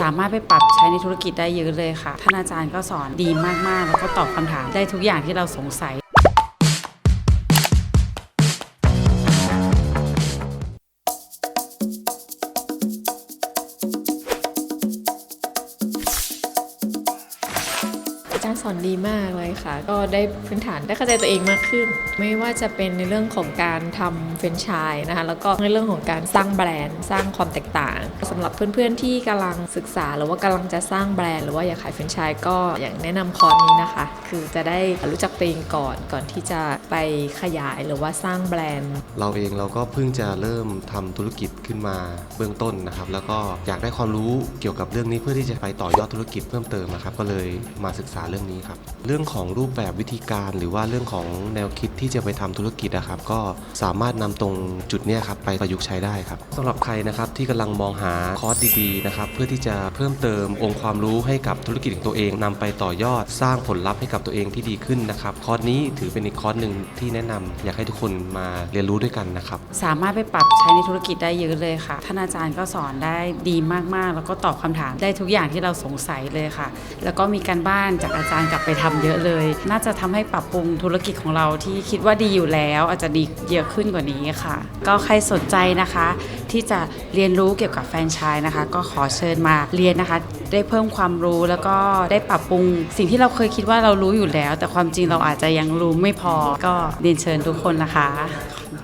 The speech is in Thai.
สามารถไปปรับใช้ในธุรกิจได้เยอะเลยค่ะ ท่านอาจารย์ก็สอนดีมาก ๆ แล้วก็ตอบคำถามได้ทุกอย่างที่เราสงสัย จารย์สอนดีมากเลยค่ะ ก็ได้พื้นฐานได้เข้าใจตัวเองมากขึ้น ไม่ว่าจะเป็นในเรื่องของการทำเฟรนไชส์นะคะแล้วก็ในเรื่องของการสร้างแบรนด์สร้างความแตกต่างสำหรับเพื่อนๆที่กำลังศึกษาหรือว่ากำลังจะสร้างแบรนด์หรือว่าอยากขายเฟรนไชส์ก็อย่างแนะนำคอร์สนี้นะคะ คือจะได้รู้จักตัวเองก่อนก่อนที่จะไปขยายหรือว่าสร้างแบรนด์ เราเองเราก็เพิ่งจะเริ่มทำธุรกิจขึ้นมาเบื้องต้นนะครับ แล้วก็อยากได้ความรู้เกี่ยวกับเรื่องนี้เพื่อที่จะไปต่อยอดธุรกิจเพิ่มเติมนะครับก็เลยมาศึกษาเรื่องนี้ครับ เรื่องของรูปแบบวิธีการหรือว่าเรื่องของแนวคิดที่จะไปทำธุรกิจนะครับ ก็สามารถนำตรงจุดเนี้ยครับไปประยุกต์ใช้ได้ครับสำหรับใครนะครับที่กำลังมองหาคอร์สดีๆนะครับเพื่อที่จะเพิ่มเติมองค์ความรู้ให้กับธุรกิจของตัวเองนำไปต่อยอดสร้างผลลัพธ์ให้กับตัวเองที่ดีขึ้นนะครับคอร์สนี้ถือเป็นอีกคอร์สหนึ่งที่แนะนำอยากให้ทุกคนมาเรียนรู้ด้วยกันนะครับสามารถไปปรับใช้ในธุรกิจได้เยอะเลยค่ะท่านอาจารย์ก็สอนได้ดีมากๆ แล้วก็ตอบคำถามได้ทุกอย่างที่เราสงสัยเลยค่ะ แล้วก็มีการบ้านจากอาจารย์กลับไปทำเยอะเลย น่าจะทำให้ปรับปรุงธุรกิจของเราที่คิดว่าดีอยู่แล้ว อาจจะดีเยอะขึ้นกว่านี้ค่ะ ก็ใครสนใจนะคะ ที่จะเรียนรู้เกี่ยวกับแฟรนไชส์นะคะ ก็ขอเชิญมาเรียนนะคะ ได้เพิ่มความรู้แล้วก็ได้ปรับปรุง สิ่งที่เราเคยคิดว่าเรารู้อยู่แล้ว แต่ความจริงเราอาจจะยังรู้ไม่พอก็เรียนเชิญทุกคนนะคะขอบคุณค่ะ